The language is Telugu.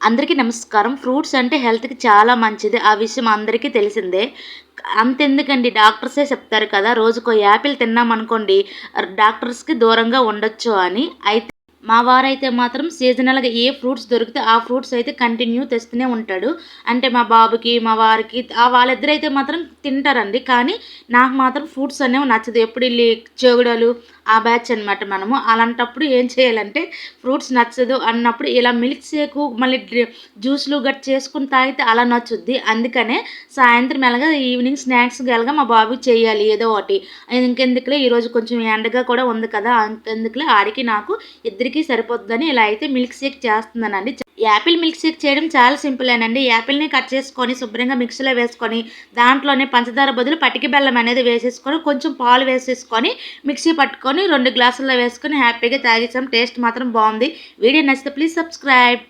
అందరికీ నమస్కారం. ఫ్రూట్స్ అంటే హెల్త్కి చాలా మంచిది. ఆ విషయం అందరికీ తెలిసిందే. అంతెందుకండి? డాక్టర్సే చెప్తారు కదా రోజుకో యాపిల్ తిన్నామనుకోండి డాక్టర్స్కి దూరంగా ఉండొచ్చు అని. అయితే మా వారైతే మాత్రం సీజనల్గా ఏ ఫ్రూట్స్ దొరికితే ఆ ఫ్రూట్స్ అయితే కంటిన్యూ తెస్తూనే ఉంటాడు. అంటే మా బాబుకి మా వారికి ఆ అయితే మాత్రం తింటారండి. కానీ నాకు మాత్రం ఫ్రూట్స్ అనేవి నచ్చదు. ఎప్పుడు వెళ్ళి చెగుడలు ఆ బ్యాచ్ అనమాట మనము. అలాంటప్పుడు ఏం చేయాలంటే ఫ్రూట్స్ నచ్చదు అన్నప్పుడు ఇలా మిల్క్ షేక్ మళ్ళీ జ్యూస్లు గట్ చేసుకుని తాగితే అలా నచ్చుద్ది. అందుకనే సాయంత్రం ఎలాగా ఈవినింగ్ స్నాక్స్ ఎలాగా మా బాబు చేయాలి ఏదో ఒకటి. ఇంకెందుకులే ఈరోజు కొంచెం ఎండగా కూడా ఉంది కదా అంతెందుకులే ఆడికి నాకు ఇద్దరికి సరిపోతుందని ఇలా అయితే మిల్క్ షేక్ చేస్తున్నానండి. యాపిల్ మిల్క్ షేక్ చేయడం చాలా సింపుల్ అండి. యాపిల్ని కట్ చేసుకొని శుభ్రంగా మిక్సీలో వేసుకొని దాంట్లోనే పంచదార బదులు పటికి బెల్లం అనేది వేసేసుకొని కొంచెం పాలు వేసేసుకొని మిక్సీ పట్టుకొని రెండు గ్లాసుల్లో వేసుకొని హ్యాపీగా తాగేసాం. టేస్ట్ మాత్రం బాగుంది. వీడియో నచ్చితే ప్లీజ్ సబ్స్క్రైబ్.